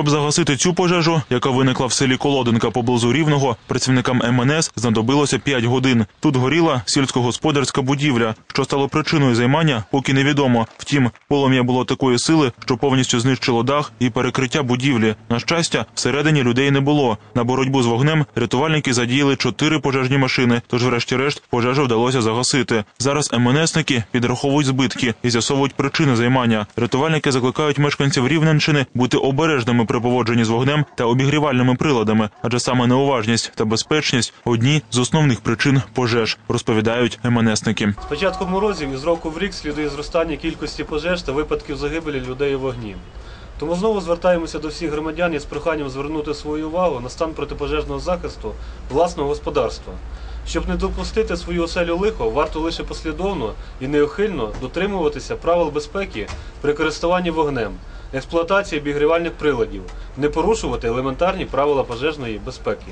Щоб загасити цю пожежу, яка виникла в селі Колоденка поблизу Рівного, працівникам МНС знадобилося 5 годин. Тут горіла сільськогосподарська будівля. Що стало причиною займання, поки невідомо. Втім, полум'я було такої сили, що повністю знищило дах і перекриття будівлі. На щастя, всередині людей не було. На боротьбу з вогнем рятувальники задіяли чотири пожежні машини. Тож, врешті-решт, пожежу вдалося загасити. Зараз МНСники підраховують збитки і з'ясовують причини займання. Рятувальники закликають мешканців Рівненщини бути обережними при поводженні з вогнем та обігрівальними приладами, адже саме неуважність та безпечність одні з основних причин пожеж, розповідають МНСники. З початком морозів із року в рік слідує зростання кількості пожеж та випадків загибелі людей у вогні. Тому знову звертаємося до всіх громадян із проханням звернути свою увагу на стан протипожежного захисту власного господарства. Щоб не допустити свою оселю лихо, варто лише послідовно і неухильно дотримуватися правил безпеки при користуванні вогнем, експлуатації обігрівальних приладів, не порушувати елементарні правила пожежної безпеки.